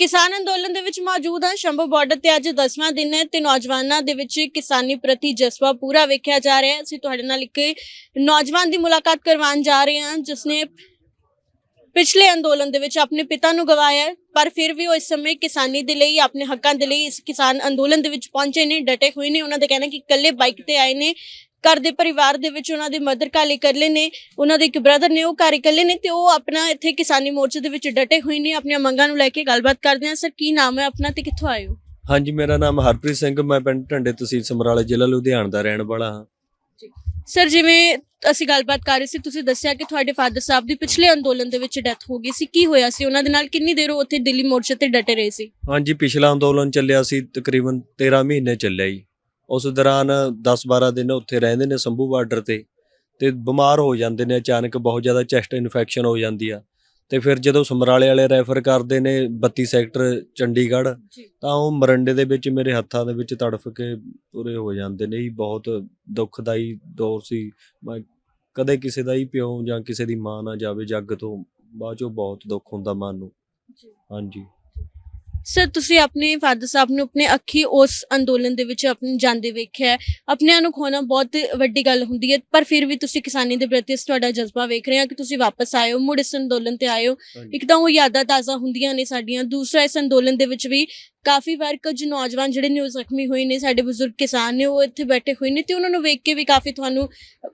ਕਿਸਾਨ ਅੰਦੋਲਨ ਦੇ ਵਿੱਚ ਮੌਜੂਦ ਹਾਂ। ਸ਼ੰਭੂ ਬਾਰਡਰ ਤੇ ਅੱਜ 10ਵਾਂ ਦਿਨ ਹੈ ਤੇ ਨੌਜਵਾਨਾਂ ਦੇ ਵਿੱਚ ਕਿਸਾਨੀ ਪ੍ਰਤੀ ਜਜ਼ਬਾ ਪੂਰਾ ਵੇਖਿਆ ਜਾ ਰਿਹਾ ਹੈ। ਅਸੀਂ ਤੁਹਾਡੇ ਨਾਲ ਇੱਕ ਨੌਜਵਾਨ ਦੀ ਮੁਲਾਕਾਤ ਕਰਵਾਉਣ ਜਾ ਰਹੇ ਹਾਂ, ਜਿਸਨੇ ਪਿਛਲੇ ਅੰਦੋਲਨ ਦੇ ਵਿੱਚ ਆਪਣੇ ਪਿਤਾ ਨੂੰ ਗਵਾਇਆ ਪਰ ਫਿਰ ਵੀ ਉਹ ਇਸ ਸਮੇਂ ਕਿਸਾਨੀ ਦੇ ਲਈ, ਆਪਣੇ ਹੱਕਾਂ ਦੇ ਲਈ ਇਸ ਕਿਸਾਨ ਅੰਦੋਲਨ ਦੇ ਵਿੱਚ ਪਹੁੰਚੇ ਨੇ, ਡਟੇ ਹੋਏ ਨੇ। ਉਹਨਾਂ ਦਾ ਕਹਿਣਾ ਕਿ ਇਕੱਲੇ ਬਾਈਕ ਤੇ ਆਏ ਨੇ। ਘਰ ਦੇ ਪਰਿਵਾਰ ਦੇ ਵਿੱਚ ਉਹਨਾਂ ਦੇ ਮਦਰ ਕਾਲੇ ਇਕੱਲੇ ਨੇ ਉਹਨਾਂ ਦੇ ਇੱਕ ਬ੍ਰਦਰ ਨੇ ਉਹ ਘਰ ਇਕੱਲੇ ਨੇ ਤੇ ਉਹ ਆਪਣਾ ਇੱਥੇ ਕਿਸਾਨੀ ਮੋਰਚੇ ਦੇ ਵਿੱਚ ਡਟੇ ਹੋਏ ਨੇ ਆਪਣੀਆਂ ਮੰਗਾਂ ਨੂੰ ਲੈ ਕੇ ਗੱਲਬਾਤ ਕਰਦੇ ਹਾਂ ਸਰ ਕੀ ਨਾਮ ਹੈ ਆਪਣਾ ਤੇ ਕਿੱਥੋਂ ਆਏ ਹੋ? ਹਾਂਜੀ ਮੇਰਾ ਨਾਮ ਹਰਪ੍ਰੀਤ ਸਿੰਘ ਮੈਂ ਪਿੰਡ ਢੰਡੇ ਤਹਿਸੀਲ ਸਮਰਾਲੇ ਜ਼ਿਲ੍ਹਾ ਲੁਧਿਆਣਾ ਦਾ ਰਹਿਣ ਵਾਲਾ ਹਾਂ। ਸਰ ਜਿਵੇਂ ਅਸੀਂ ਗੱਲਬਾਤ ਕਰ ਰਹੇ ਸੀ ਤੁਸੀਂ ਦੱਸਿਆ ਕਿ ਤੁਹਾਡੇ ਫਾਦਰ ਸਾਹਿਬ ਦੀ ਪਿਛਲੇ ਅੰਦੋਲਨ ਦੇ ਵਿੱਚ ਡੈਥ ਹੋ ਗਈ ਸੀ। ਕੀ ਹੋਇਆ ਸੀ? ਉਹਨਾਂ ਦੇ ਨਾਲ ਕਿੰਨੀ ਦੇਰ ਉਹ ਉੱਥੇ ਦਿੱਲੀ ਮੋਰਚੇ ਤੇ ਡਟੇ ਰਹੇ ਸੀ? ਹਾਂਜੀ ਪਿਛਲਾ ਅੰਦੋਲਨ ਚੱਲਿਆ ਸੀ ਤਕਰੀਬਨ 13 ਮਹੀਨੇ ਚੱਲਿਆ ਜੀ। ਉਸ ਦੌਰਾਨ 10-12 ਦਿਨ ਉੱਥੇ ਰਹਿੰਦੇ ਨੇ ਸੰਭੂ ਬਾਰਡਰ ਤੇ ਤੇ ਬਿਮਾਰ ਹੋ ਜਾਂਦੇ ਨੇ ਅਚਾਨਕ ਬਹੁਤ ਜ਼ਿਆਦਾ ਚੈਸਟ ਇਨਫੈਕਸ਼ਨ ਹੋ ਜਾਂਦੀ ਆ। ਤੇ ਫਿਰ ਜਦੋਂ ਸਮਰਾਲੇ ਵਾਲੇ ਰੈਫਰ ਕਰਦੇ ਨੇ 32 ਸੈਕਟਰ ਚੰਡੀਗੜ੍ਹ ਤਾਂ ਉਹ ਮਰੰਡੇ ਦੇ ਵਿੱਚ ਮੇਰੇ ਹੱਥਾਂ ਦੇ ਵਿੱਚ ਤੜਫ ਕੇ ਪੂਰੇ ਹੋ ਜਾਂਦੇ ਨੇ ਜੀ ਬਹੁਤ ਦੁੱਖਦਾਈ ਦੌਰ ਸੀ। ਮੈਂ ਕਦੇ ਕਿਸੇ ਦਾ ਹੀ ਪਿਓ ਜਾਂ ਕਿਸੇ ਦੀ ਮਾਂ ਨਾ ਜਾਵੇ ਜੱਗ ਤੋਂ ਬਾਅਦ ਚੋਂ ਬਹੁਤ ਦੁੱਖ ਹੁੰਦਾ ਮਨ ਨੂੰ। ਹਾਂਜੀ। ਸਰ ਤੁਸੀਂ ਆਪਣੇ ਫਾਦਰ ਸਾਹਿਬ ਨੂੰ ਆਪਣੇ ਅੱਖੀ ਉਸ ਅੰਦੋਲਨ ਦੇ ਵਿੱਚ ਆਪਣੇ ਜਾਂਦੇ ਵੇਖਿਆ ਹੈ। ਆਪਣਿਆਂ ਨੂੰ ਖੋਣਾ ਬਹੁਤ ਵੱਡੀ ਗੱਲ ਹੁੰਦੀ ਹੈ ਪਰ ਫਿਰ ਵੀ ਤੁਸੀਂ ਕਿਸਾਨੀ ਦੇ ਪ੍ਰਤੀ ਇਸ ਤੁਹਾਡਾ ਜਜ਼ਬਾ ਵੇਖ ਰਹੇ ਹਾਂ ਕਿ ਤੁਸੀਂ ਵਾਪਸ ਆਏ ਹੋ ਮੁੜ ਇਸ ਅੰਦੋਲਨ ਤੇ ਆਏ ਹੋ। ਇੱਕ ਤਾਂ ਉਹ ਯਾਦਾਂ ਤਾਜ਼ਾ ਹੁੰਦੀਆਂ ਨੇ ਸਾਡੀਆਂ ਦੂਸਰਾ ਇਸ ਅੰਦੋਲਨ ਦੇ ਵਿੱਚ ਵੀ ਕਾਫੀ ਵਾਰ ਕੁਝ ਨੌਜਵਾਨ ਜਿਹੜੇ ਨੇ ਉਹ ਜ਼ਖਮੀ ਹੋਏ ਨੇ ਸਾਡੇ ਬਜ਼ੁਰਗ ਕਿਸਾਨ ਨੇ ਉਹ ਇੱਥੇ ਬੈਠੇ ਹੋਏ ਨੇ ਤੇ ਉਹਨਾਂ ਨੂੰ ਵੇਖ ਕੇ ਵੀ ਕਾਫੀ ਤੁਹਾਨੂੰ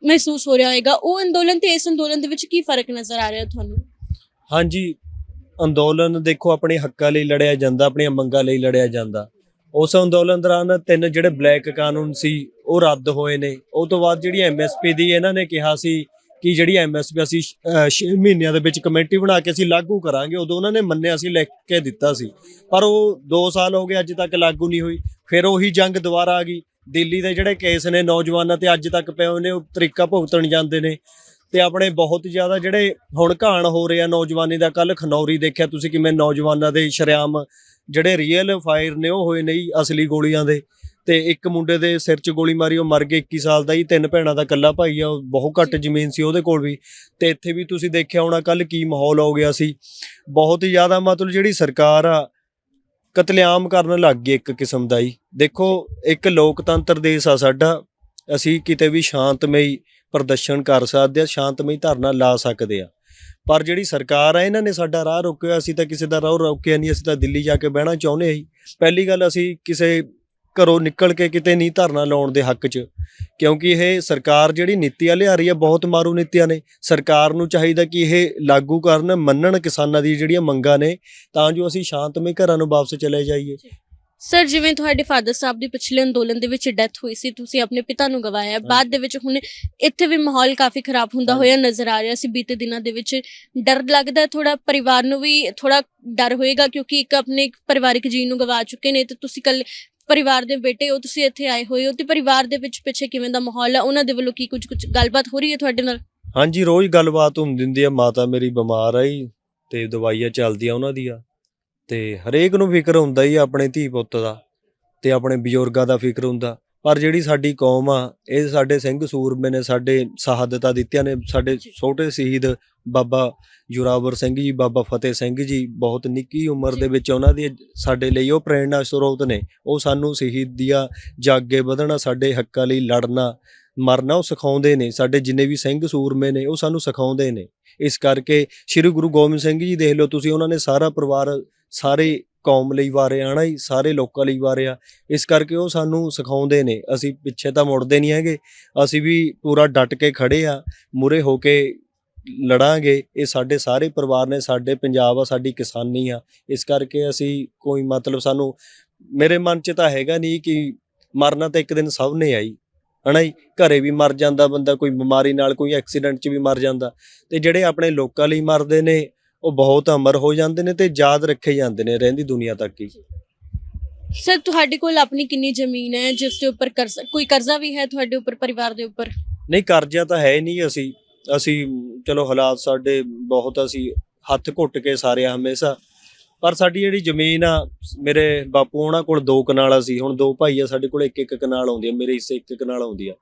ਮਹਿਸੂਸ ਹੋ ਰਿਹਾ ਹੋਵੇਗਾ ਉਹ ਅੰਦੋਲਨ ਤੇ ਇਸ ਅੰਦੋਲਨ ਦੇ ਵਿੱਚ ਕੀ ਫ਼ਰਕ ਨਜ਼ਰ ਆ ਰਿਹਾ ਤੁਹਾਨੂੰ? ਹਾਂਜੀ ਅੰਦੋਲਨ ਦੇਖੋ ਆਪਣੇ ਹੱਕਾਂ ਲਈ ਲੜਿਆ ਜਾਂਦਾ, ਆਪਣੀਆਂ ਮੰਗਾਂ ਲਈ ਲੜਿਆ ਜਾਂਦਾ। ਉਸ ਅੰਦੋਲਨ ਦੌਰਾਨ ਤਿੰਨ ਜਿਹੜੇ ਬਲੈਕ ਕਾਨੂੰਨ ਸੀ, ਉਹ ਰੱਦ ਹੋਏ ਨੇ। ਉਹ ਤੋਂ ਬਾਅਦ ਜਿਹੜੀ ਐਮਐਸਪੀ ਦੀ ਇਹਨਾਂ ਨੇ ਕਿਹਾ ਸੀ ਕਿ ਜਿਹੜੀ ਐਮਐਸਪੀ ਅਸੀਂ 6 ਮਹੀਨਿਆਂ ਦੇ ਵਿੱਚ ਕਮੇਟੀ ਬਣਾ ਕੇ ਅਸੀਂ ਲਾਗੂ ਕਰਾਂਗੇ, ਉਦੋਂ ਉਹਨਾਂ ਨੇ ਮੰਨਿਆ ਸੀ, ਲਿਖ ਕੇ ਦਿੱਤਾ ਸੀ। ਪਰ ਉਹ 2 ਸਾਲ ਹੋ ਗਏ ਅੱਜ ਤੱਕ ਲਾਗੂ ਨਹੀਂ ਹੋਈ। ਫਿਰ ਉਹੀ ਜੰਗ ਦੁਬਾਰਾ ਆ ਗਈ। ਦਿੱਲੀ ਦੇ ਜਿਹੜੇ ਕੇਸ ਨੇ ਨੌਜਵਾਨਾਂ ਤੇ ਅੱਜ ਤੱਕ ਪਏ ਹੋਏ ਨੇ, ਉਹ ਤਰੀਕਾ ਭੁਗਤਣ ਜਾਂਦੇ ਨੇ। ਤੇ ਆਪਣੇ ਬਹੁਤ ਜ਼ਿਆਦਾ ਜਿਹੜੇ ਹੁਣ ਘਾਣ ਹੋ ਰਿਹਾ ਨੌਜਵਾਨੀ ਦਾ ਕੱਲ ਖਨੌਰੀ ਦੇਖਿਆ ਤੁਸੀਂ ਕਿਵੇਂ ਨੌਜਵਾਨਾਂ ਦੇ ਸ਼ਰਿਆਮ ਜਿਹੜੇ ਰੀਅਲ ਫਾਇਰ ਨੇ ਉਹ ਹੋਏ ਨਹੀਂ ਅਸਲੀ ਗੋਲੀਆਂ ਦੇ। ਤੇ ਇੱਕ ਮੁੰਡੇ ਦੇ ਸਿਰ 'ਚ ਗੋਲੀ ਮਾਰੀ ਉਹ ਮਰ ਗਿਆ 21 ਸਾਲ ਦਾ ਹੀ ਤਿੰਨ ਭੈਣਾਂ ਦਾ ਇਕੱਲਾ ਭਾਈ ਆ ਉਹ ਬਹੁਤ ਘੱਟ ਜ਼ਮੀਨ ਸੀ ਉਹਦੇ ਕੋਲ ਵੀ। ਤੇ ਇੱਥੇ ਵੀ ਤੁਸੀਂ ਦੇਖਿਆ ਹੋਣਾ ਕੱਲ ਕੀ ਮਾਹੌਲ ਹੋ ਗਿਆ ਸੀ। ਬਹੁਤ ਹੀ ਜ਼ਿਆਦਾ ਮਤਲਬ ਜਿਹੜੀ ਸਰਕਾਰ ਆ ਕਤਲੇਆਮ ਕਰਨ ਲੱਗ ਗਈ ਇੱਕ ਕਿਸਮ ਦਾ ਹੀ। ਦੇਖੋ ਇੱਕ ਲੋਕਤੰਤਰ ਦੇਸ਼ ਆ ਸਾਡਾ ਅਸੀਂ ਕਿਤੇ ਵੀ ਸ਼ਾਂਤਮਈ ਪ੍ਰਦਰਸ਼ਨ ਕਰ ਸਕਦੇ ਆ, ਸ਼ਾਂਤਮਈ ਧਰਨਾ ਲਾ ਸਕਦੇ ਆ। ਪਰ ਜਿਹੜੀ ਸਰਕਾਰ ਆ, ਇਹਨਾਂ ਨੇ ਸਾਡਾ ਰਾਹ ਰੋਕਿਆ ਅਸੀਂ ਤਾਂ ਕਿਸੇ ਦਾ ਰਾਹ ਰੋਕਿਆ ਨਹੀਂ, ਅਸੀਂ ਤਾਂ ਦਿੱਲੀ ਜਾ ਕੇ ਬਹਿਣਾ ਚਾਹੁੰਦੇ ਸੀ। ਪਹਿਲੀ ਗੱਲ ਅਸੀਂ ਕਿਸੇ ਘਰੋਂ ਨਿਕਲ ਕੇ ਕਿਤੇ ਨਹੀਂ ਧਰਨਾ ਲਾਉਣ ਦੇ ਹੱਕ 'ਚ, ਕਿਉਂਕਿ ਇਹ ਸਰਕਾਰ ਜਿਹੜੀ ਨੀਤੀਆਂ ਲਿਆ ਰਹੀ ਹੈ ਬਹੁਤ ਮਾਰੂ ਨੀਤੀਆਂ ਨੇ। ਸਰਕਾਰ ਨੂੰ ਚਾਹੀਦਾ ਕਿ ਇਹ ਲਾਗੂ ਕਰਨ, ਮੰਨਣ ਕਿਸਾਨਾਂ ਦੀ ਜਿਹੜੀਆਂ ਮੰਗਾਂ ਨੇ, ਤਾਂ ਜੋ ਅਸੀਂ ਸ਼ਾਂਤਮਈ ਘਰਾਂ ਨੂੰ ਵਾਪਸ ਚਲੇ ਜਾਈਏ। ਸਰ ਜਿਵੇਂ ਤੁਹਾਡੇ ਫਾਦਰ ਸਾਹਿਬ ਦੀ ਪਿਛਲੇ ਅੰਦੋਲਨ ਦੇ ਵਿੱਚ ਡੈਥ ਹੋਈ ਸੀ ਤੁਸੀਂ ਆਪਣੇ ਪਿਤਾ ਨੂੰ ਗਵਾਇਆ। ਬਾਅਦ ਦੇ ਵਿੱਚ ਹੁਣ ਇੱਥੇ ਵੀ ਮਾਹੌਲ ਕਾਫੀ ਖਰਾਬ ਹੁੰਦਾ। ਹੋਇਆ ਨਜ਼ਰ ਆ ਰਿਹਾ ਸੀ। ਬੀਤੇ ਦਿਨਾਂ ਦੇ ਵਿੱਚ ਡਰ ਲੱਗਦਾ ਥੋੜਾ ਪਰਿਵਾਰ ਨੂੰ ਵੀ ਥੋੜਾ ਡਰ ਹੋਏਗਾ ਕਿਉਂਕਿ ਇੱਕ ਆਪਣੇ ਪਰਿਵਾਰਿਕ ਜੀ ਨੂੰ ਗਵਾ ਚੁੱਕੇ ਨੇ। ਤੇ ਤੁਸੀਂ ਕੱਲ ਪਰਿਵਾਰ ਦੇ ਬੇਟੇ ਹੋ ਤੁਸੀਂ ਇੱਥੇ ਆਏ ਹੋਏ ਹੋ ਤੇ ਪਰਿਵਾਰ ਦੇ ਵਿੱਚ ਪਿੱਛੇ ਕਿਵੇਂ ਦਾ ਮਾਹੌਲ ਹੈ ਉਹਨਾਂ ਦੇ ਵੱਲੋਂ ਕੀ ਕੁਝ ਕੁਝ ਗੱਲਬਾਤ ਹੋ ਰਹੀ ਹੈ ਤੁਹਾਡੇ ਨਾਲ? ਹਾਂਜੀ ਰੋਜ਼ ਗੱਲਬਾਤ ਹੁੰਦੀ ਹੁੰਦੀ ਆ ਮਾਤਾ ਮੇਰੀ ਬਿਮਾਰ ਆ ਜੀ ਤੇ ਦਵਾਈਆਂ ਚੱਲਦੀਆਂ ਉਹਨਾਂ ਦੀਆਂ। ਤੇ ਹਰੇਕ ਨੂੰ ਫਿਕਰ ਹੁੰਦਾ ਹੀ ਆਪਣੇ ਧੀ ਪੁੱਤ ਦਾ ਤੇ ਆਪਣੇ ਬਜ਼ੁਰਗਾਂ ਦਾ ਫਿਕਰ ਹੁੰਦਾ। ਪਰ ਜਿਹੜੀ ਸਾਡੀ ਕੌਮ ਆ, ਇਹ ਸਾਡੇ ਸਿੰਘ ਸੂਰਮੇ ਨੇ, ਸਾਡੇ ਸ਼ਹਾਦਤਾਂ ਦਿੱਤੀਆਂ ਨੇ, ਸਾਡੇ ਛੋਟੇ ਸ਼ਹੀਦ ਬਾਬਾ ਜੁਰਾਵਰ ਸਿੰਘ ਜੀ, ਬਾਬਾ ਫਤਿਹ ਸਿੰਘ ਜੀ, ਬਹੁਤ ਨਿੱਕੀ ਉਮਰ ਦੇ ਵਿੱਚ ਉਹਨਾਂ ਦੀ ਸਾਡੇ ਲਈ ਉਹ ਪ੍ਰੇਰਣਾ ਸਰੋਤ ਨੇ। ਉਹ ਸਾਨੂੰ ਸ਼ਹੀਦੀਆਂ, ਜਾਗੇ ਵਧਣਾ, ਸਾਡੇ ਹੱਕਾਂ ਲਈ ਲੜਨਾ, ਮਰਨਾ ਉਹ ਸਿਖਾਉਂਦੇ ਨੇ, ਸਾਡੇ ਜਿੰਨੇ ਵੀ ਸਿੰਘ ਸੂਰਮੇ ਨੇ, ਉਹ ਸਾਨੂੰ ਸਿਖਾਉਂਦੇ ਨੇ। ਇਸ ਕਰਕੇ ਸ੍ਰੀ ਗੁਰੂ ਗੋਬਿੰਦ ਸਿੰਘ ਜੀ ਦੇਖ ਲਓ, ਤੁਸੀਂ ਉਹਨਾਂ ਨੇ ਸਾਰਾ ਪਰਿਵਾਰ ਸਾਰੇ ਕੌਮ ਲਈ ਵਾਰੇ ਆਣਾ ਹੀ ਸਾਰੇ ਲੋਕਾਂ ਲਈ ਵਾਰਿਆ ਇਸ ਕਰਕੇ ਉਹ ਸਾਨੂੰ ਸਿਖਾਉਂਦੇ ਨੇ, ਅਸੀਂ ਪਿੱਛੇ ਤਾਂ ਮੁੜਦੇ ਨਹੀਂ ਹੈਗੇ, ਅਸੀਂ ਵੀ ਪੂਰਾ ਡਟ ਕੇ ਖੜੇ ਆ ਮੂਰੇ ਹੋ ਕੇ ਲੜਾਂਗੇ, ਇਹ ਸਾਡੇ ਸਾਰੇ ਪਰਿਵਾਰ ਨੇ, ਸਾਡੇ ਪੰਜਾਬ ਆ, ਸਾਡੀ ਕਿਸਾਨੀ ਆ। ਇਸ ਕਰਕੇ ਅਸੀਂ ਕੋਈ ਮਤਲਬ ਸਾਨੂੰ, ਮੇਰੇ ਮਨ 'ਚ ਤਾਂ ਹੈਗਾ ਨਹੀਂ ਕਿ ਮਰਨਾ ਤਾਂ ਇੱਕ ਦਿਨ ਸਭ ਨੇ ਆਈ ਹਨਾ ਜੀ? ਘਰੇ ਵੀ ਮਰ ਜਾਂਦਾ ਬੰਦਾ, ਕੋਈ ਬਿਮਾਰੀ ਨਾਲ, ਕੋਈ ਐਕਸੀਡੈਂਟ 'ਚ ਵੀ ਮਰ ਜਾਂਦਾ। ਤੇ ਜਿਹੜੇ ਆਪਣੇ ਲੋਕਾਂ ਲਈ ਮਰਦੇ ਨੇ ਉਹ ਬਹੁਤ ਅਮਰ ਹੋ ਜਾਂਦੇ ਨੇ ਤੇ ਯਾਦ ਰੱਖੇ ਜਾਂਦੇ ਨੇ ਰਹਿੰਦੀ ਦੁਨੀਆ ਤੱਕ ਹੀ। ਸਰ ਤੁਹਾਡੇ ਕੋਲ ਆਪਣੀ ਕਿੰਨੀ ਜ਼ਮੀਨ ਹੈ ਜਿਸ ਦੇ ਉੱਪਰ ਕਰਜ਼ਾ ਕੋਈ ਕਰਜ਼ਾ ਵੀ ਹੈ ਤੁਹਾਡੇ ਉੱਪਰ ਪਰਿਵਾਰ ਦੇ ਉੱਪਰ? ਨਹੀਂ ਕਰਜ਼ਾ ਤਾਂ ਹੈ ਨਹੀਂ ਅਸੀਂ। ਅਸੀਂ ਚਲੋ ਹਾਲਾਤ ਸਾਡੇ ਬਹੁਤ ਅਸੀਂ ਹੱਥ ਘੁੱਟ ਕੇ ਸਾਰੇ ਹਮੇਸ਼ਾ। ਪਰ ਸਾਡੀ ਜਿਹੜੀ ਜ਼ਮੀਨ ਆ ਮੇਰੇ ਬਾਪੂ ਉਹਨਾਂ ਕੋਲ ਦੋ ਕਨਾਲਾਂ ਸੀ। ਹੁਣ ਦੋ ਭਾਈ ਆ ਸਾਡੇ ਕੋਲ ਇੱਕ ਇੱਕ ਕਨਾਲ ਆਉਂਦੀ ਆ ਮੇਰੇ ਹਿੱਸੇ ਇੱਕ ਕਨਾਲ ਆਉਂਦੀ ਆ।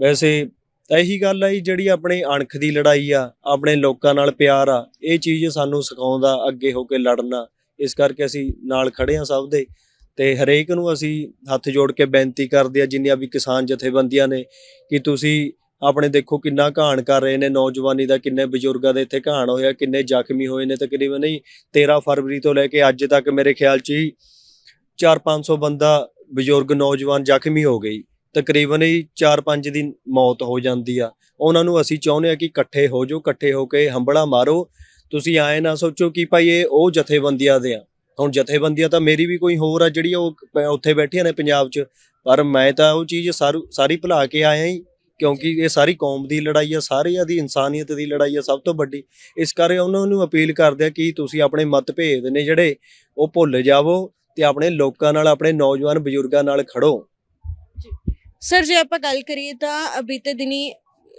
ਵੈਸੇ ਤਾਂ ਇਹੀ ਗੱਲ ਆ ਜੀ, ਜਿਹੜੀ ਆਪਣੀ ਅਣਖ ਦੀ ਲੜਾਈ ਆ, ਆਪਣੇ ਲੋਕਾਂ ਨਾਲ ਪਿਆਰ ਆ, ਇਹ ਚੀਜ਼ ਸਾਨੂੰ ਸਿਖਾਉਂਦਾ ਅੱਗੇ ਹੋ ਕੇ ਲੜਨਾ ਇਸ ਕਰਕੇ ਅਸੀਂ ਨਾਲ ਖੜੇ ਹਾਂ ਸਭ ਦੇ ਤੇ ਹਰੇਕ ਨੂੰ ਅਸੀਂ ਹੱਥ ਜੋੜ ਕੇ ਬੇਨਤੀ ਕਰਦੇ ਆ, ਜਿੰਨੀਆਂ ਵੀ ਕਿਸਾਨ ਜਥੇਬੰਦੀਆਂ ਨੇ, ਕਿ ਤੁਸੀਂ ਆਪਣੇ ਦੇਖੋ ਕਿੰਨਾ ਘਾਣ ਕਰ ਰਹੇ ਨੇ, ਨੌਜਵਾਨੀ ਦਾ ਕਿੰਨੇ ਬਜ਼ੁਰਗਾਂ ਦੇ ਇੱਥੇ ਘਾਣ ਹੋਇਆ, ਕਿੰਨੇ ਜ਼ਖਮੀ ਹੋਏ ਨੇ ਤਕਰੀਬਨ ਹੀ 13 ਫਰਵਰੀ ਤੋਂ ਲੈ ਕੇ ਅੱਜ ਤੱਕ ਮੇਰੇ ਖਿਆਲ 'ਚ ਹੀ 4-500 ਬੰਦਾ ਬਜ਼ੁਰਗ, ਨੌਜਵਾਨ ਜ਼ਖਮੀ ਹੋ ਗਈ ਤਕਰੀਬਨ ਹੀ 4-5 ਦੀ ਮੌਤ ਹੋ ਜਾਂਦੀ ਆ। ਉਹਨਾਂ ਨੂੰ ਅਸੀਂ ਚਾਹੁੰਦੇ ਆ ਕਿ ਇਕੱਠੇ ਹੋ ਜਾਓ, ਇਕੱਠੇ ਹੋ ਕੇ ਹੰਬੜਾ ਮਾਰੋ। ਤੁਸੀਂ ਆਏ ਨਾ ਸੋਚੋ ਕਿ ਭਾਈ ਇਹ ਉਹ ਜਥੇਬੰਦੀਆਂ ਦੇ ਆ। ਹੁਣ ਜਥੇਬੰਦੀਆਂ ਤਾਂ ਮੇਰੀ ਵੀ ਕੋਈ ਹੋਰ ਆ ਜਿਹੜੀ ਉਹ ਉੱਥੇ ਬੈਠੀਆਂ ਨੇ ਪੰਜਾਬ 'ਚ। ਪਰ ਮੈਂ ਤਾਂ ਉਹ ਚੀਜ਼ ਸਾਰੂ, ਸਾਰੀ ਭੁਲਾ ਕੇ ਆਇਆ ਹੀ ਕਿਉਂਕਿ ਇਹ ਸਾਰੀ ਕੌਮ ਦੀ ਲੜਾਈ ਆ, ਸਾਰਿਆਂ ਦੀ, ਇਨਸਾਨੀਅਤ ਦੀ ਲੜਾਈ ਆ ਸਭ ਤੋਂ ਵੱਡੀ। ਇਸ ਕਰਕੇ ਉਹਨਾਂ ਨੂੰ ਅਪੀਲ ਕਰਦੇ ਆ ਕਿ ਤੁਸੀਂ ਆਪਣੇ ਮਤਭੇਦ ਨੇ ਜਿਹੜੇ ਉਹ ਭੁੱਲ ਜਾਵੋ ਤੇ ਆਪਣੇ ਲੋਕਾਂ ਨਾਲ, ਆਪਣੇ ਨੌਜਵਾਨ ਬਜ਼ੁਰਗਾਂ ਨਾਲ ਖੜੋ। ਸਰ ਜੇ ਆਪਾਂ ਗੱਲ ਕਰੀਏ ਤਾਂ ਬੀਤੇ ਦਿਨੀ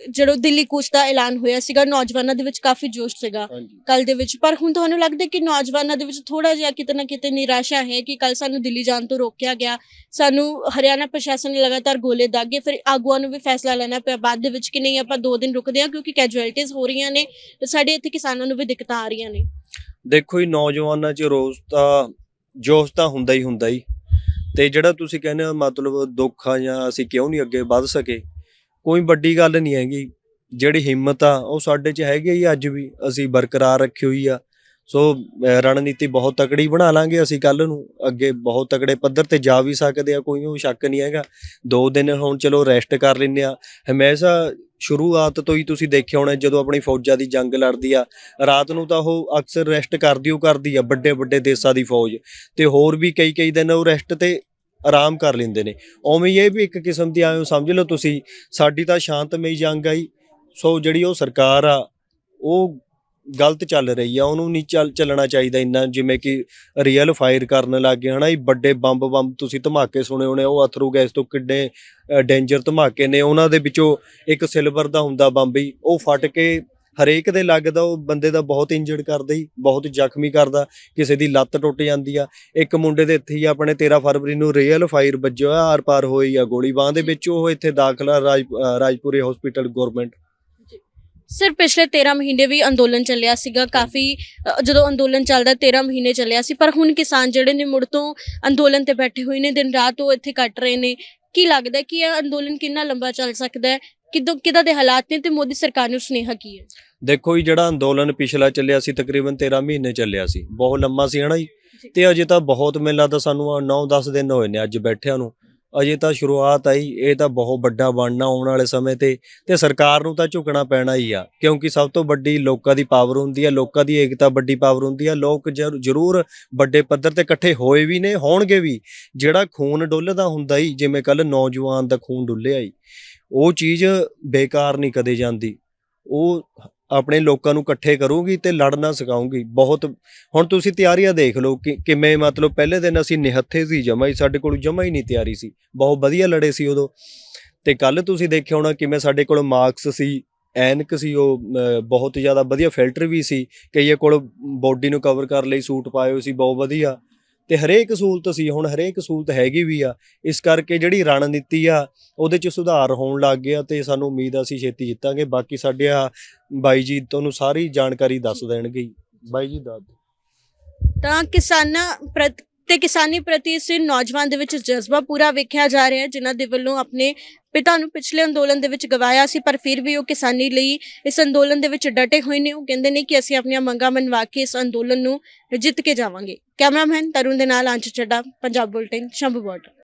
ਜਦੋਂ ਦਿੱਲੀ ਕੂਚ ਦਾ ਐਲਾਨ ਹੋਇਆ ਸੀਗਾ ਨੌਜਵਾਨਾਂ ਦੇ ਵਿੱਚ ਕਾਫੀ ਜੋਸ਼ ਸੀਗਾ ਕੱਲ ਦੇ ਵਿੱਚ। ਪਰ ਹੁਣ ਤੁਹਾਨੂੰ ਲੱਗਦਾ ਕਿ ਨੌਜਵਾਨਾਂ ਦੇ ਵਿੱਚ ਥੋੜਾ ਜਿਹਾ ਕਿਤੇ ਨਾ ਕਿਤੇ ਨਿਰਾਸ਼ਾ ਹੈ ਕਿ ਕੱਲ ਸਾਨੂੰ ਦਿੱਲੀ ਜਾਣ ਤੋਂ ਰੋਕਿਆ ਗਿਆ? ਸਾਨੂੰ ਹਰਿਆਣਾ ਪ੍ਰਸ਼ਾਸਨ ਨੇ ਲਗਾਤਾਰ ਗੋਲੇ ਦਾਗੇ ਫਿਰ ਆਗੂਆਂ ਨੂੰ ਵੀ ਫੈਸਲਾ ਲੈਣਾ ਪਿਆ ਬਾਅਦ ਦੇ ਵਿੱਚ ਕਿ ਨਹੀਂ ਆਪਾਂ ਦੋ ਦਿਨ ਰੁਕਦੇ ਹਾਂ ਕਿਉਂਕਿ ਕੈਜੁਅਲਟੀਜ਼ ਹੋ ਰਹੀਆਂ ਨੇ ਤੇ ਸਾਡੇ ਇੱਥੇ ਕਿਸਾਨਾਂ ਨੂੰ ਵੀ ਦਿੱਕਤਾਂ ਆ ਰਹੀਆਂ ਨੇ। ਦੇਖੋ ਜੀ ਨੌਜਵਾਨਾਂ 'ਚ ਰੋਸ ਤਾਂ ਜੋਸ਼ ਤਾਂ ਹੁੰਦਾ ਹੀ ਹੁੰਦਾ ਹੀ। ਤੇ ਜਿਹੜਾ ਤੁਸੀਂ ਕਹਿੰਦੇ ਹੋ ਮਤਲਬ ਦੁੱਖ ਆ ਜਾਂ ਅਸੀਂ ਕਿਉਂ ਨਹੀਂ ਅੱਗੇ ਵੱਧ ਸਕੇ, ਕੋਈ ਵੱਡੀ ਗੱਲ ਨਹੀਂ ਹੈਗੀ। ਜਿਹੜੀ ਹਿੰਮਤ ਆ, ਉਹ ਸਾਡੇ 'ਚ ਹੈਗੀ ਹੀ ਅੱਜ ਵੀ। ਅਸੀਂ ਬਰਕਰਾਰ ਰੱਖੀ ਹੋਈ ਆ। ਸੋ ਰਣਨੀਤੀ ਬਹੁਤ ਤਕੜੀ ਬਣਾ ਲਾਂਗੇ ਅਸੀਂ ਕੱਲ ਨੂੰ। ਅੱਗੇ ਬਹੁਤ ਤਕੜੇ ਪੱਧਰ ਤੇ ਜਾ ਵੀ ਸਕਦੇ ਆ, ਕੋਈ ਉਹ ਸ਼ੱਕ ਨਹੀਂ ਹੈਗਾ। ਦੋ ਦਿਨ ਹੁਣ ਚਲੋ ਰੈਸਟ ਕਰ ਲੈਂਦੇ ਆ। ਹਮੇਸ਼ਾ ਸ਼ੁਰੂਆਤ ਤੋਂ ਹੀ ਤੁਸੀਂ ਦੇਖਿਆ ਹੋਣਾ ਜਦੋਂ ਆਪਣੀ ਫੌਜਾਂ ਦੀ ਜੰਗ ਲੜਦੀ ਆ, ਰਾਤ ਨੂੰ ਤਾਂ ਉਹ ਅਕਸਰ ਰੈਸਟ ਕਰਦੀ, ਉਹ ਕਰਦੀ ਆ, ਵੱਡੇ ਵੱਡੇ ਦੇਸ਼ਾਂ ਦੀ ਫੌਜ। ਤੇ ਹੋਰ ਵੀ ਕਈ ਕਈ ਦਿਨ ਉਹ ਰੈਸਟ ਤੇ ਆਰਾਮ ਕਰ ਲੈਂਦੇ ਨੇ। ਉਵੇਂ ਇਹ ਵੀ ਇੱਕ ਕਿਸਮ ਦੀ ਆਇਓ ਸਮਝ ਲਓ ਤੁਸੀਂ, ਸਾਡੀ ਤਾਂ ਸ਼ਾਂਤਮਈ ਜੰਗ ਆਈ ਸੋ ਜਿਹੜੀ ਉਹ ਸਰਕਾਰ ਆ, ਉਹ ਗਲਤ ਚੱਲ ਰਹੀ ਆ ਉਹਨੂੰ ਨਹੀਂ ਚੱਲ ਚੱਲਣਾ ਚਾਹੀਦਾ ਇੰਨਾ ਜਿਵੇਂ ਕਿ ਰੀਅਲ ਫਾਇਰ ਕਰਨ ਲੱਗ ਗਏ ਹਨਾ ਇਹ ਵੱਡੇ ਬੰਬ ਬੰਬ ਤੁਸੀਂ ਧਮਾਕੇ ਸੁਣੇ ਹੋਣੇ ਉਹ ਅਥਰੂ ਗੈਸ ਤੋਂ ਕਿੱਡੇ ਡੇਂਜਰ ਧਮਾਕੇ ਨੇ ਉਹਨਾਂ ਦੇ ਵਿੱਚੋਂ ਇੱਕ ਸਿਲਵਰ ਦਾ ਹੁੰਦਾ ਬੰਬ ਹੀ ਉਹ ਫਟ ਕੇ ਹਰੇਕ ਦੇ ਲੱਗਦਾ ਉਹ ਬੰਦੇ ਦਾ ਬਹੁਤ ਇੰਜਰਡ ਕਰਦਾ ਹੀ ਬਹੁਤ ਜ਼ਖਮੀ ਕਰਦਾ ਕਿਸੇ ਦੀ ਲੱਤ ਟੁੱਟ ਜਾਂਦੀ ਆ ਇੱਕ ਮੁੰਡੇ ਦੇ ਇੱਥੇ ਹੀ ਆਪਣੇ 13 ਫਰਵਰੀ ਨੂੰ ਰੀਅਲ ਫਾਇਰ ਵੱਜਿਆ ਆਰ ਪਾਰ ਹੋਈ ਆ ਗੋਲੀ ਬਾਹ ਦੇ ਵਿੱਚ ਉਹ ਇੱਥੇ ਦਾਖਲਾ ਰਾਜ ਅ, ਰਾਜਪੁਰੇ ਹਸਪੀਟਲ ਗਵਰਨਮੈਂਟ ਸਰ ਪਿਛਲੇ 13 ਮਹੀਨੇ ਵੀ ਅੰਦੋਲਨ ਚੱਲਿਆ ਸੀਗਾ ਕਾਫੀ ਅ, ਜਦੋਂ ਅੰਦੋਲਨ ਚੱਲਦਾ 13 ਮਹੀਨੇ ਚੱਲਿਆ ਸੀ ਪਰ ਹੁਣ ਕਿਸਾਨ ਜਿਹੜੇ ਨੇ ਮੁੜ ਤੋਂ ਅੰਦੋਲਨ ਤੇ ਬੈਠੇ ਹੋਏ ਨੇ ਦਿਨ ਰਾਤ ਉਹ ਇੱਥੇ ਕੱਟ ਰਹੇ ਨੇ। ਕੀ ਲੱਗਦਾ ਹੈ ਕਿ ਇਹ ਅੰਦੋਲਨ ਕਿੰਨਾ ਲੰਬਾ ਚੱਲ ਸਕਦਾ ਹੈ? ਕਿਦੋਂ ਕਿਦਾਂ ਦੇ ਹਾਲਾਤ ਨੇ ਤੇ ਮੋਦੀ ਸਰਕਾਰ ਨੂੰ ਸੁਨੇਹਾ ਕੀ ਹੈ? ਦੇਖੋ ਜੀ ਜਿਹੜਾ ਅੰਦੋਲਨ ਪਿਛਲਾ ਚੱਲਿਆ ਸੀ ਤਕਰੀਬਨ 13 ਮਹੀਨੇ ਚੱਲਿਆ ਸੀ। ਬਹੁਤ ਲੰਮਾ ਸੀ ਹਨਾ ਜੀ? ਤੇ ਅਜੇ ਤਾਂ ਬਹੁਤ ਮੈਨੂੰ ਲੱਗਦਾ ਸਾਨੂੰ 9-10 ਦਿਨ ਹੋਏ ਨੇ ਅੱਜ ਬੈਠਿਆਂ ਨੂੰ। ਅਜੇ ਤਾਂ ਸ਼ੁਰੂਆਤ ਆਈ, ਇਹ ਤਾਂ ਬਹੁਤ ਵੱਡਾ ਬਣਨਾ ਆਉਣ ਵਾਲੇ ਸਮੇਂ ਤੇ ਤੇ ਸਰਕਾਰ ਨੂੰ ਤਾਂ ਝੁਕਣਾ ਪੈਣਾ ਹੀ ਆ, ਕਿਉਂਕਿ ਸਭ ਤੋਂ ਵੱਡੀ ਲੋਕਾਂ ਦੀ ਪਾਵਰ ਹੁੰਦੀ ਆ, ਲੋਕਾਂ ਦੀ ਏਕਤਾ ਵੱਡੀ ਪਾਵਰ ਹੁੰਦੀ ਆ, ਲੋਕ ਜ਼ਰੂਰ ਵੱਡੇ ਪੱਧਰ ਤੇ ਇਕੱਠੇ ਹੋਏ ਵੀ ਨੇ, ਹੋਣਗੇ ਵੀ, ਜਿਹੜਾ ਖੂਨ ਡੁੱਲਦਾ ਹੁੰਦਾ ਹੀ ਜਿਵੇਂ ਕੱਲ ਨੌਜਵਾਨ ਦਾ ਖੂਨ ਡੁੱਲਿਆ ਹੀ ਉਹ ਚੀਜ਼ ਬੇਕਾਰ ਨਹੀਂ ਕਦੇ ਜਾਂਦੀ, ਉਹ ਆਪਣੇ ਲੋਕਾਂ ਨੂੰ ਇਕੱਠੇ ਕਰੂਗੀ ਤੇ ਲੜਨਾ ਸਿਖਾਊਗੀ ਬਹੁਤ, ਹੁਣ ਤੁਸੀਂ ਤਿਆਰੀਆਂ ਦੇਖ ਲਓ ਕਿ ਕਿਵੇਂ ਮਤਲਬ ਪਹਿਲੇ ਦਿਨ ਅਸੀਂ ਨਿਹੱਥੇ ਸੀ, ਜਮਾ ਹੀ ਸਾਡੇ ਕੋਲ ਜਮਾ ਹੀ ਨਹੀਂ ਤਿਆਰੀ ਸੀ। ਬਹੁਤ ਵਧੀਆ ਲੜੇ ਸੀ ਉਦੋਂ। ਤੇ ਕੱਲ ਤੁਸੀਂ ਦੇਖਿਆ ਹੋਣਾ ਕਿਵੇਂ ਸਾਡੇ ਕੋਲ ਮਾਰਕਸ ਸੀ, ਐਨਕ ਸੀ, ਉਹ ਬਹੁਤ ਜ਼ਿਆਦਾ ਵਧੀਆ ਫਿਲਟਰ ਵੀ ਸੀ। ਕਈਏ ਕੋਲ ਬੋਡੀ ਨੂੰ ਕਵਰ ਕਰ ਲਈ, ਸੂਟ ਪਾਏ ਹੋਏ ਸੀ, ਬਹੁਤ ਵਧੀਆ। ਤੇ ਹਰੇਕ ਸਹੂਲਤ ਸੀ, ਹੁਣ ਹਰੇਕ ਸਹੂਲਤ ਹੈਗੀ ਵੀ ਆ, ਇਸ ਕਰਕੇ ਜਿਹੜੀ ਰਣਨੀਤੀ ਆ, ਉਹਦੇ 'ਚ ਸੁਧਾਰ ਹੋਣ ਲੱਗ ਗਿਆ ਤੇ ਸਾਨੂੰ ਉਮੀਦ ਆ ਅਸੀਂ ਛੇਤੀ ਜਿੱਤਾਂਗੇ, ਬਾਕੀ ਸਾਡੇ ਆ ਬਾਈ ਜੀ ਤੁਹਾਨੂੰ ਸਾਰੀ ਜਾਣਕਾਰੀ ਦੱਸ ਦੇਣਗੇ ਬਾਈ ਜੀ, ਦੱਸ ਤਾਂ ਕਿਸਾਨਾਂ ਪ੍ਰਤੀ ਤੇ ਕਿਸਾਨੀ ਪ੍ਰਤੀ ਇਸ ਨੌਜਵਾਨ ਦੇ ਵਿੱਚ ਜਜ਼ਬਾ ਪੂਰਾ ਵੇਖਿਆ ਜਾ ਰਿਹਾ ਹੈ, ਜਿਨ੍ਹਾਂ ਦੇ ਵੱਲੋਂ ਆਪਣੇ ਪਿਤਾ ਨੂੰ ਪਿਛਲੇ ਅੰਦੋਲਨ ਦੇ ਵਿੱਚ ਗਵਾਇਆ ਸੀ, ਪਰ ਫਿਰ ਵੀ ਉਹ ਕਿਸਾਨੀ ਲਈ ਇਸ ਅੰਦੋਲਨ ਦੇ ਵਿੱਚ ਡਟੇ ਹੋਏ ਨੇ। ਉਹ ਕਹਿੰਦੇ ਨੇ ਕਿ ਅਸੀਂ ਆਪਣੀਆਂ ਮੰਗਾਂ ਮਨਵਾ ਕੇ ਇਸ ਅੰਦੋਲਨ ਨੂੰ ਜਿੱਤ ਕੇ ਜਾਵਾਂਗੇ। ਕੈਮਰਾਮੈਨ ਤਰੁਣ ਦੇ ਨਾਲ ਅੰਸ਼ ਚੱਡਾ, ਪੰਜਾਬ ਬੁਲਟਨ, ਸ਼ੰਭੂ ਬਾਰਡਰ।